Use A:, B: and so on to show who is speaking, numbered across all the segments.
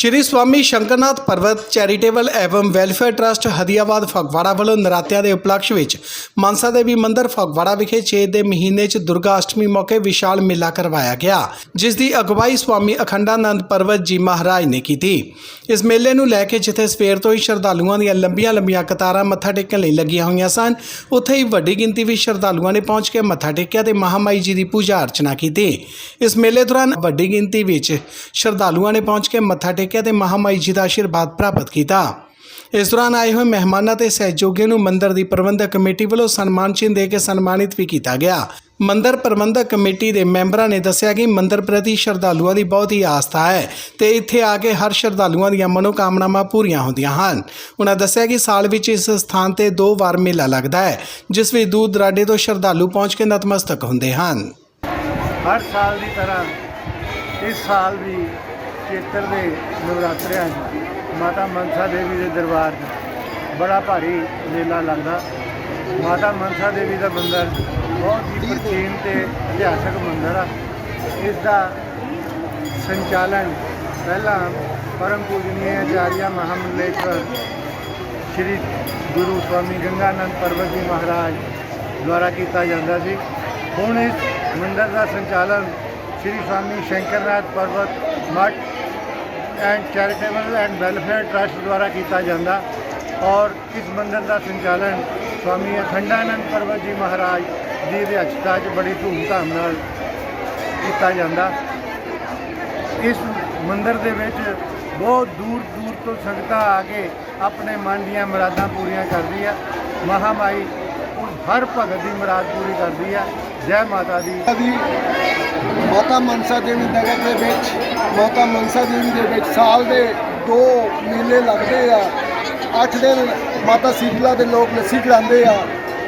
A: ਸ਼੍ਰੀ Swami Shankarnath Parvat charitable ਐਵਮ welfare trust Hadiabad Phagwara ਵੱਲੋਂ ਨਰਾਤਿਆਂ ਦੇ ਉਪਲਕਸ਼ ਵਿੱਚ ਮਨਸਾ ਦੇਵੀ ਮੰਦਿਰ ਫਗਵਾੜਾ ਵਿਖੇ 6 ਦੇ ਮਹੀਨੇ 'ਚ ਦੁਰਗਾ ਅਸ਼ਟਮੀ ਮੌਕੇ ਵਿਸ਼ਾਲ ਮੇਲਾ ਕਰਵਾਇਆ ਗਿਆ, ਜਿਸ ਦੀ ਅਗਵਾਈ ਸਵਾਮੀ ਅਖੰਡਾਨੰਦ ਪਰਵਤ ਜੀ ਮਹਾਰਾਜ ਨੇ ਕੀਤੀ। ਇਸ ਮੇਲੇ ਨੂੰ ਲੈ ਕੇ ਜਿੱਥੇ ਸਵੇਰ ਤੋਂ ਹੀ ਸ਼ਰਧਾਲੂਆਂ ਦੀਆਂ ਲੰਬੀਆਂ-ਲੰਬੀਆਂ ਕਤਾਰਾਂ ਮੱਥਾ ਟੇਕਣ ਲਈ ਲੱਗੀਆਂ ਹੋਈਆਂ ਸਨ, ਉੱਥੇ ਹੀ ਵੱਡੀ ਗਿਣਤੀ ਵਿੱਚ ਸ਼ਰਧਾਲੂਆਂ ਨੇ ਪਹੁੰਚ ਕੇ ਮੱਥਾ ਟੇਕਿਆ ਤੇ ਮਹਾਮਾਈ ਜੀ ਦੀ ਪੂਜਾ ਅਰਚਨਾ ਕੀਤੀ। ਇਸ ਮੇਲੇ ਦੌਰਾਨ ਵੱਡੀ ਗਿਣਤੀ ਵਿੱਚ ਸ਼ਰਧਾਲੂਆਂ ਨੇ ਪਹੁੰਚ ਕੇ ਮੱਥਾ ਟੇਕਿਆ ਤੇ ਮਹਾਮਾਈ ਜੀ ਦਾ ਆਸ਼ੀਰਵਾਦ ਪ੍ਰਾਪਤ ਕੀਤਾ। ਇਸ ਦੌਰਾਨ ਆਏ ਹੋਏ ਮਹਿਮਾਨਾਂ ਤੇ ਸਹਿਯੋਗੀਆਂ ਨੂੰ ਮੰਦਿਰ ਦੀ ਪ੍ਰਬੰਧਕ ਕਮੇਟੀ ਵੱਲੋਂ ਸਨਮਾਨ ਚਿੰਨ੍ਹ ਦੇ ਕੇ ਸਨਮਾਨਿਤ ਵੀ ਕੀਤਾ ਗਿਆ। ਮੰਦਿਰ ਪ੍ਰਬੰਧਕ ਕਮੇਟੀ ਦੇ ਮੈਂਬਰਾਂ ਨੇ ਦੱਸਿਆ ਕਿ ਮੰਦਿਰ ਪ੍ਰਤੀ ਸ਼ਰਧਾਲੂਆਂ ਦੀ ਬਹੁਤ ਹੀ ਆਸਥਾ ਹੈ ਤੇ ਇੱਥੇ ਆ ਕੇ ਹਰ ਸ਼ਰਧਾਲੂਆਂ ਦੀਆਂ ਮਨੋਕਾਮਨਾਵਾਂ ਪੂਰੀਆਂ ਹੁੰਦੀਆਂ ਹਨ। ਉਹਨਾਂ ਦੱਸਿਆ ਕਿ ਸਾਲ ਵਿੱਚ ਇਸ ਸਥਾਨ ਤੇ ਦੋ ਵਾਰ ਮੇਲਾ ਲੱਗਦਾ ਹੈ, ਜਿਸ ਵਿੱਚ ਦੂਰ ਦਰਾਡੇ ਤੋਂ ਸ਼ਰਧਾਲੂ ਪਹੁੰਚ ਕੇ ਨਤਮਸਤਕ ਹੁੰਦੇ ਹਨ।
B: ਹਰ ਸਾਲ ਦੀ ਤਰ੍ਹਾਂ ਇਸ ਸਾਲ ਵੀ ਚੇਤਰ ਦੇ ਨਵਰਾਤਰਿਆਂ 'ਚ ਮਾਤਾ ਮਨਸਾ ਦੇਵੀ ਦੇ ਦਰਬਾਰ 'ਚ ਬੜਾ ਭਾਰੀ ਮੇਲਾ ਲੱਗਦਾ। ਮਾਤਾ ਮਨਸਾ ਦੇਵੀ ਦਾ ਮੰਦਿਰ ਬਹੁਤ ਹੀ ਪ੍ਰਾਚੀਨ ਤੇ ਇਤਿਹਾਸਕ ਮੰਦਿਰ ਆ। ਇਸ ਦਾ ਸੰਚਾਲਨ ਪਹਿਲਾਂ ਪਰਮ ਪੂਜਨੀय ਆਚਾਰੀਆ ਮਹਾਮੰਡਲੇਸ਼ਵਰ ਸ਼੍ਰੀ ਗੁਰੂ ਸਵਾਮੀ ਗੰਗਾਨੰਦ ਪਰਬਤ ਜੀ ਮਹਾਰਾਜ ਦੁਆਰਾ ਕੀਤਾ ਜਾਂਦਾ ਸੀ। ਹੁਣ ਇਸ ਮੰਦਿਰ ਦਾ ਸੰਚਾਲਨ Shri Swami Shankarnath Parvat Math and charitable and welfare trust ਦੁਆਰਾ ਕੀਤਾ ਜਾਂਦਾ ਔਰ ਇਸ ਮੰਦਰ ਦਾ ਸੰਚਾਲਨ ਸਵਾਮੀ ਅਖੰਡਾਨੰਦ ਪਰਵਤ ਜੀ ਮਹਾਰਾਜ ਦੀ ਅਧਿਕਸ਼ਤਾ 'ਚ ਬੜੀ ਧੂਮਧਾਮ ਨਾਲ ਕੀਤਾ ਜਾਂਦਾ। ਇਸ ਮੰਦਰ ਦੇ ਵਿੱਚ ਬਹੁਤ ਦੂਰ ਦੂਰ ਤੋਂ ਸੰਗਤਾਂ ਆ ਕੇ ਆਪਣੇ ਮਨ ਦੀਆਂ ਮੁਰਾਦਾਂ ਪੂਰੀਆਂ ਕਰਦੀ ਆ। ਮਹਾਮਾਈ ਹਰ ਭਗਤ ਦੀ ਮੁਰਾਦ ਪੂਰੀ ਕਰਦੀ ਹੈ। ਜੈ ਮਾਤਾ ਦੀ।
C: ਦੀ ਮਾਤਾ ਮਨਸਾ ਦੇਵੀ ਨਗਰ ਦੇ ਵਿੱਚ, ਮਾਤਾ ਮਨਸਾ ਦੇਵੀ ਦੇ ਵਿੱਚ ਸਾਲ ਦੇ ਦੋ ਮੇਲੇ ਲੱਗਦੇ ਆ। 8 ਦਿਨ ਮਾਤਾ ਸੀਤਲਾ ਦੇ ਲੋਕ ਲੱਸੀ ਖਿਲਾਉਂਦੇ ਆ।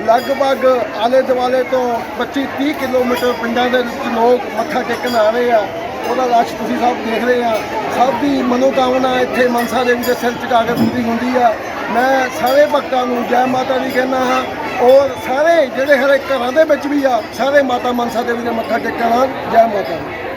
C: ਲਗਭਗ ਆਲੇ ਦੁਆਲੇ ਤੋਂ 25 30 ਕਿਲੋਮੀਟਰ ਪਿੰਡਾਂ ਦੇ ਵਿੱਚ ਲੋਕ ਮੱਥਾ ਟੇਕਣ ਆ ਰਹੇ ਆ। ਉਹਦਾ ਰਸ਼ ਤੁਸੀਂ ਸਭ ਦੇਖ ਰਹੇ ਆ। ਸਭ ਦੀ ਮਨੋਕਾਮਨਾ ਇੱਥੇ ਮਨਸਾ ਦੇਵੀ ਦੇ ਸਿਰ ਝੁਕਾ ਕੇ ਪੂਰੀ ਹੁੰਦੀ ਆ। ਮੈਂ ਸਾਰੇ ਭਗਤਾਂ ਨੂੰ ਜੈ ਮਾਤਾ ਦੀ ਕਹਿੰਦਾ ਹਾਂ ਔਰ ਸਾਰੇ ਜਿਹੜੇ ਹਰੇ ਘਰਾਂ ਦੇ ਵਿੱਚ ਵੀ ਆ, ਸਾਰੇ ਮਾਤਾ ਮਨਸਾ ਦੇਵੀ ਦੇ ਮੱਥਾ ਟੇਕਣ ਆ ਜੈ ਮਾਤਾ ਦੀ।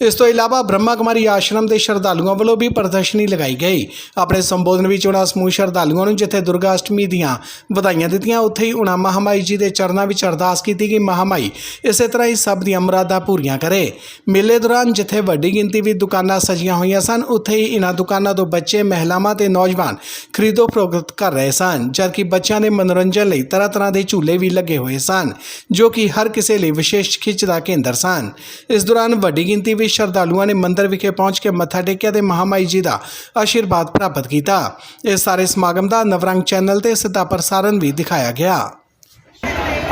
A: ਇਸ ਤੋਂ ਇਲਾਵਾ ਬ੍ਰਹਮਾ ਕੁਮਾਰੀ ਆਸ਼ਰਮ ਦੇ ਸ਼ਰਧਾਲੂਆਂ ਵੱਲੋਂ ਵੀ ਪ੍ਰਦਰਸ਼ਨੀ ਲਗਾਈ ਗਈ। ਆਪਣੇ ਸੰਬੋਧਨ ਵਿੱਚ ਉਹਨਾਂ ਸਮੂਹ ਸ਼ਰਧਾਲੂਆਂ ਨੂੰ ਜਿੱਥੇ ਦੁਰਗਾ ਅਸ਼ਟਮੀ ਦੀਆਂ ਵਧਾਈਆਂ ਦਿੱਤੀਆਂ, ਉੱਥੇ ਹੀ ਉਹਨਾਂ ਮਹਾਮਾਈ ਜੀ ਦੇ ਚਰਨਾਂ ਵਿੱਚ ਅਰਦਾਸ ਕੀਤੀ ਕਿ ਮਹਾਮਾਈ ਇਸੇ ਤਰ੍ਹਾਂ ਹੀ ਸਭ ਦੀਆਂ ਮੁਰਾਦਾਂ ਪੂਰੀਆਂ ਕਰੇ। ਮੇਲੇ ਦੌਰਾਨ ਜਿੱਥੇ ਵੱਡੀ ਗਿਣਤੀ ਵਿੱਚ ਦੁਕਾਨਾਂ ਸਜੀਆਂ ਹੋਈਆਂ ਸਨ, ਉੱਥੇ ਹੀ ਇਹਨਾਂ ਦੁਕਾਨਾਂ ਤੋਂ ਬੱਚੇ, ਮਹਿਲਾਵਾਂ ਤੇ ਨੌਜਵਾਨ ਖਰੀਦੋ ਫਰੋਖਤ ਕਰ ਰਹੇ ਸਨ, ਜਦਕਿ ਬੱਚਿਆਂ ਦੇ ਮਨੋਰੰਜਨ ਲਈ ਤਰ੍ਹਾਂ ਤਰ੍ਹਾਂ ਦੇ ਝੂਲੇ ਵੀ ਲੱਗੇ ਹੋਏ ਸਨ, ਜੋ ਕਿ ਹਰ ਕਿਸੇ ਲਈ ਵਿਸ਼ੇਸ਼ ਖਿੱਚ ਦਾ ਕੇਂਦਰ ਸਨ। ਇਸ ਦੌਰਾਨ ਵੱਡੀ ਗਿਣਤੀ ਵਿੱਚ ਸ਼ਰਧਾਲੂਆਂ ਨੇ ਮੰਦਿਰ ਵਿਖੇ ਪਹੁੰਚ ਕੇ ਮੱਥਾ ਟੇਕਿਆ ਤੇ ਮਹਾਮਾਈ ਜੀ ਦਾ ਆਸ਼ੀਰਵਾਦ ਪ੍ਰਾਪਤ ਕੀਤਾ ਇਸ ਸਾਰੇ ਸਮਾਗਮ ਦਾ ਨਵਰੰਗ ਚੈਨਲ ਤੇ ਸਿੱਧਾ ਪ੍ਰਸਾਰਣ ਵੀ ਦਿਖਾਇਆ ਗਿਆ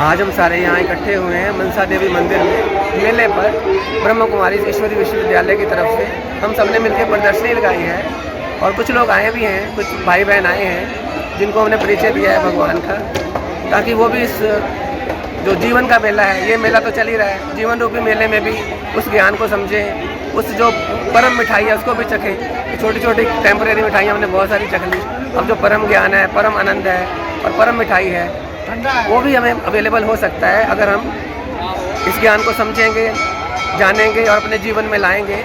D: आज हम सारे यहाँ इकट्ठे हुए हैं मनसा देवी मंदिर में मेले पर ब्रह्म कुमारी ईश्वरी विश्वविद्यालय की तरफ से हम सब ने मिलकर प्रदर्शनी लगाई है और कुछ लोग आए भी हैं कुछ भाई बहन आए हैं जिनको हमने परिचय दिया है भगवान का ताकि वो भी इस जो जीवन का मेला है, ये मेला तो चल ही रहा है। जीवन रूपी मेले में भी उस ज्ञान को समझें, उस जो परम मिठाई है उसको भी चखें। छोटी छोटी टेम्परेरी मिठाइयाँ हमने बहुत सारी चख ली। अब जो परम ज्ञान है, परम आनंद है और परम मिठाई है, वो भी हमें अवेलेबल हो सकता है अगर हम इस ज्ञान को समझेंगे, जानेंगे और अपने जीवन में लाएँगे।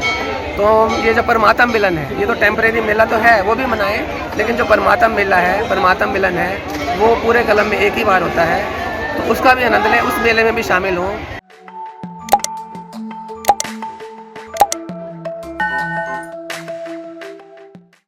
D: तो ये जो परमात्म मिलन है, ये तो टेम्परेरी मेला तो है, वो भी मनाएँ, लेकिन जो परमात्म मेला है, परमात्म मिलन है, वो पूरे कलम में एक ही बार होता है। तो उसका भी आनंद लें उस मेले में भी शामिल हों